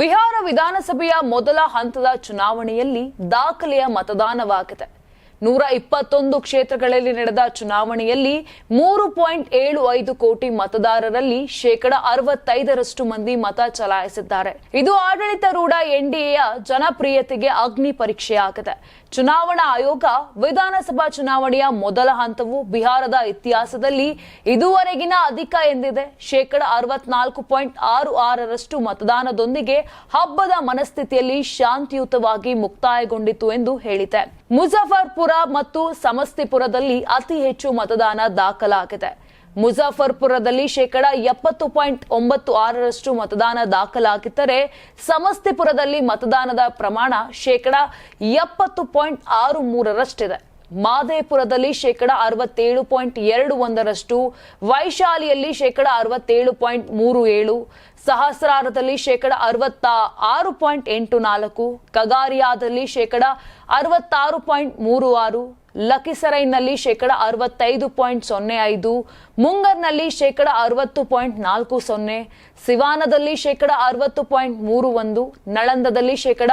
ಬಿಹಾರ ವಿಧಾನಸಭೆಯ ಮೊದಲ ಹಂತದ ಚುನಾವಣೆಯಲ್ಲಿ ದಾಖಲೆಯ ಮತದಾನವಾಗಿದೆ. ನೂರ ಇಪ್ಪತ್ತೊಂದು ಕ್ಷೇತ್ರಗಳಲ್ಲಿ ನಡೆದ ಚುನಾವಣೆಯಲ್ಲಿ ಮೂರು ಪಾಯಿಂಟ್ ಏಳು ಐದು ಕೋಟಿ ಮತದಾರರಲ್ಲಿ ಶೇಕಡ ಅರವತ್ತೈದರಷ್ಟು ಮಂದಿ ಮತ ಚಲಾಯಿಸಿದ್ದಾರೆ. ಇದು ಆಡಳಿತಾರೂಢ ಎನ್ಡಿಎಯ ಜನಪ್ರಿಯತೆಗೆ ಅಗ್ನಿ ಪರೀಕ್ಷೆಯಾಗಿದೆ. ಚುನಾವಣಾ ಆಯೋಗ ವಿಧಾನಸಭಾ ಚುನಾವಣೆಯ ಮೊದಲ ಹಂತವು ಬಿಹಾರದ ಇತಿಹಾಸದಲ್ಲಿ ಇದುವರೆಗಿನ ಅಧಿಕ ಎಂದಿದೆ. ಶೇಕಡ ಅರವತ್ನಾಲ್ಕು ಪಾಯಿಂಟ್ ಆರು ಆರರಷ್ಟು ಮತದಾನದೊಂದಿಗೆ ಹಬ್ಬದ ಮನಸ್ಥಿತಿಯಲ್ಲಿ ಶಾಂತಿಯುತವಾಗಿ ಮುಕ್ತಾಯಗೊಂಡಿತು ಎಂದು ಹೇಳಿದೆ. ಮುಜಫರ್ಪುರ ಮತ್ತು ಸಮಸ್ತಿಪುರದಲ್ಲಿ ಅತಿ ಹೆಚ್ಚು ಮತದಾನ ದಾಖಲಾಗಿದೆ. ಮುಜಫರ್ಪುರದಲ್ಲಿ ಶೇಕಡ ಎಪ್ಪತ್ತು ಪಾಯಿಂಟ್ ಒಂಬತ್ತು ಆರರಷ್ಟು ಮತದಾನ ದಾಖಲಾಗಿದ್ದರೆ ಸಮಸ್ತಿಪುರದಲ್ಲಿ ಮತದಾನದ ಪ್ರಮಾಣ ಶೇಕಡ ಎಪ್ಪತ್ತು ಪಾಯಿಂಟ್ ಆರು ಮೂರರಷ್ಟಿದೆ. ಮಾದೇಪುರದಲ್ಲಿ ಶೇಕಡ ಅರವತ್ತೇಳು ಪಾಯಿಂಟ್ ಎರಡು ಒಂದರಷ್ಟು, ವೈಶಾಲಿಯಲ್ಲಿ ಶೇಕಡ ಅರವತ್ತೇಳು ಪಾಯಿಂಟ್ ಮೂರು ಏಳು, ಸಹಸ್ರಾರದಲ್ಲಿ ಶೇಕಡ ಅರವತ್ತ ಆರು ಪಾಯಿಂಟ್ ಎಂಟು ನಾಲ್ಕು, ಕಗಾರಿಯಾದಲ್ಲಿ ಶೇಕಡ ಅರವತ್ತಾರು ಪಾಯಿಂಟ್ ಮೂರು ಆರು ಲಖಿಸರೈನಲ್ಲಿ ಶೇಕಡ ಅರವತ್ತೈದು ಪಾಯಿಂಟ್ ಸೊನ್ನೆ ಐದು, ಮುಂಗರ್ನಲ್ಲಿ ಶೇಕಡ ಅರವತ್ತು ಪಾಯಿಂಟ್ ನಾಲ್ಕು ಸೊನ್ನೆ, ಸಿವಾನದಲ್ಲಿ ಶೇಕಡ ಅರವತ್ತು ಪಾಯಿಂಟ್ ಮೂರು ಒಂದು, ನಳಂದದಲ್ಲಿ ಶೇಕಡ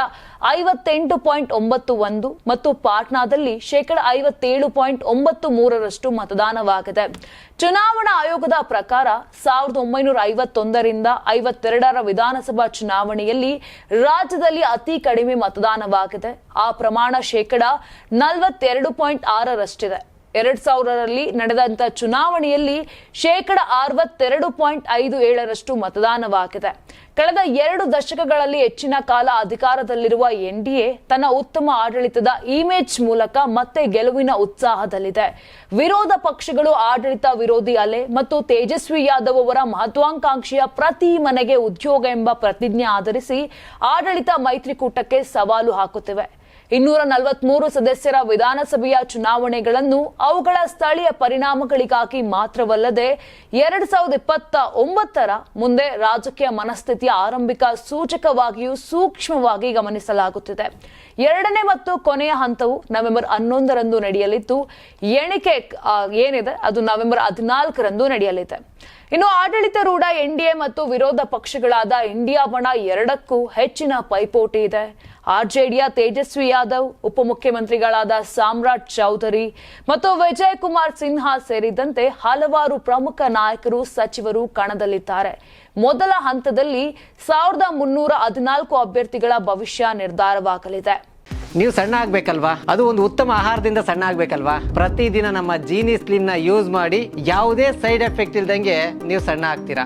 ಐವತ್ತೆಂಟು ಪಾಯಿಂಟ್ ಒಂಬತ್ತು ಒಂದು ಮತ್ತು ಪಾಟ್ನಾದಲ್ಲಿ ಶೇಕಡ ಐವತ್ತೇಳು ಪಾಯಿಂಟ್ ಒಂಬತ್ತು ಮೂರರಷ್ಟು ಮತದಾನವಾಗಿದೆ. ಚುನಾವಣಾ ಆಯೋಗದ ಪ್ರಕಾರ ಸಾವಿರದ ಒಂಬೈನೂರ ಐವತ್ತೊಂದರಿಂದ ಐವತ್ತೆರಡರ ವಿಧಾನಸಭಾ ಚುನಾವಣೆಯಲ್ಲಿ ರಾಜ್ಯದಲ್ಲಿ ಅತಿ ಕಡಿಮೆ ಮತದಾನವಾಗಿದೆ. ಆ ಪ್ರಮಾಣ ಶೇಕಡ ನಲವತ್ತೆರಡು ಪಾಯಿಂಟ್ ಆರರಷ್ಟಿದೆ. ಎರಡ್ ಸಾವಿರರಲ್ಲಿ ನಡೆದಂತ ಚುನಾವಣೆಯಲ್ಲಿ ಶೇಕಡ ಅರವತ್ತೆರಡು ಪಾಯಿಂಟ್ ಐದು ಏಳರಷ್ಟು ಮತದಾನವಾಗಿದೆ. ಕಳೆದ ಎರಡು ದಶಕಗಳಲ್ಲಿ ಹೆಚ್ಚಿನ ಕಾಲ ಅಧಿಕಾರದಲ್ಲಿರುವ ಎನ್ಡಿಎ ತನ್ನ ಉತ್ತಮ ಆಡಳಿತದ ಇಮೇಜ್ ಮೂಲಕ ಮತ್ತೆ ಗೆಲುವಿನ ಉತ್ಸಾಹದಲ್ಲಿದೆ. ವಿರೋಧ ಪಕ್ಷಗಳು ಆಡಳಿತ ವಿರೋಧಿ ಅಲೆ ಮತ್ತು ತೇಜಸ್ವಿ ಯಾದವ್ ಅವರ ಮಹತ್ವಾಕಾಂಕ್ಷೆಯ ಪ್ರತಿ ಮನೆಗೆ ಉದ್ಯೋಗ ಎಂಬ ಪ್ರತಿಜ್ಞೆ ಆಧರಿಸಿ ಆಡಳಿತ ಮೈತ್ರಿಕೂಟಕ್ಕೆ ಸವಾಲು ಹಾಕುತ್ತಿವೆ. ಇನ್ನೂರ ನಲವತ್ಮೂರು ಸದಸ್ಯರ ವಿಧಾನಸಭೆಯ ಚುನಾವಣೆಗಳನ್ನು ಅವುಗಳ ಸ್ಥಳೀಯ ಪರಿಣಾಮಗಳಿಗಾಗಿ ಮಾತ್ರವಲ್ಲದೆ ಎರಡ್ ಸಾವಿರದ ಇಪ್ಪತ್ತ ಒಂಬತ್ತರ ಮುಂದೆ ರಾಜಕೀಯ ಮನಸ್ಥಿತಿಯ ಆರಂಭಿಕ ಸೂಚಕವಾಗಿಯೂ ಸೂಕ್ಷ್ಮವಾಗಿ ಗಮನಿಸಲಾಗುತ್ತಿದೆ. ಎರಡನೇ ಮತ್ತು ಕೊನೆಯ ಹಂತವು ನವೆಂಬರ್ ಹನ್ನೊಂದರಂದು ನಡೆಯಲಿದ್ದು, ಎಣಿಕೆ ಏನಿದೆ, ಅದು ನವೆಂಬರ್ ಹದಿನಾಲ್ಕರಂದು ನಡೆಯಲಿದೆ. ಇನ್ನು ಆಡಳಿತಾರೂಢ ಎನ್ಡಿಎ ಮತ್ತು ವಿರೋಧ ಪಕ್ಷಗಳಾದ ಇಂಡಿಯಾ ಬಣ ಎರಡಕ್ಕೂ ಹೆಚ್ಚಿನ ಪೈಪೋಟಿ ಇದೆ. ಆರ್ಜೆಡಿಯ ತೇಜಸ್ವಿ ಯಾದವ್, ಉಪಮುಖ್ಯಮಂತ್ರಿಗಳಾದ ಸಾಮ್ರಾಟ್ ಚೌಧರಿ ಮತ್ತು ವಿಜಯ್ ಕುಮಾರ್ ಸಿನ್ಹಾ ಸೇರಿದಂತೆ ಹಲವಾರು ಪ್ರಮುಖ ನಾಯಕರು, ಸಚಿವರು ಕಣದಲ್ಲಿದ್ದಾರೆ. ಮೊದಲ ಹಂತದಲ್ಲಿ ಸಾವಿರದ ಮುನ್ನೂರ ಹದಿನಾಲ್ಕು ಅಭ್ಯರ್ಥಿಗಳ ಭವಿಷ್ಯ ನಿರ್ಧಾರವಾಗಲಿದೆ. ನೀವು ಸಣ್ಣ ಆಗ್ಬೇಕಲ್ವಾ? ಅದು ಒಂದು ಉತ್ತಮ ಆಹಾರದಿಂದ ಸಣ್ಣ ಆಗ್ಬೇಕಲ್ವಾ? ಪ್ರತಿದಿನ ನಮ್ಮ ಜೀನಿ ಸ್ಲಿಮ್ನ ಯೂಸ್ ಮಾಡಿ ಯಾವುದೇ ಸೈಡ್ ಎಫೆಕ್ಟ್ ಇಲ್ದಂಗೆ ನೀವು ಸಣ್ಣ ಆಗ್ತೀರಾ?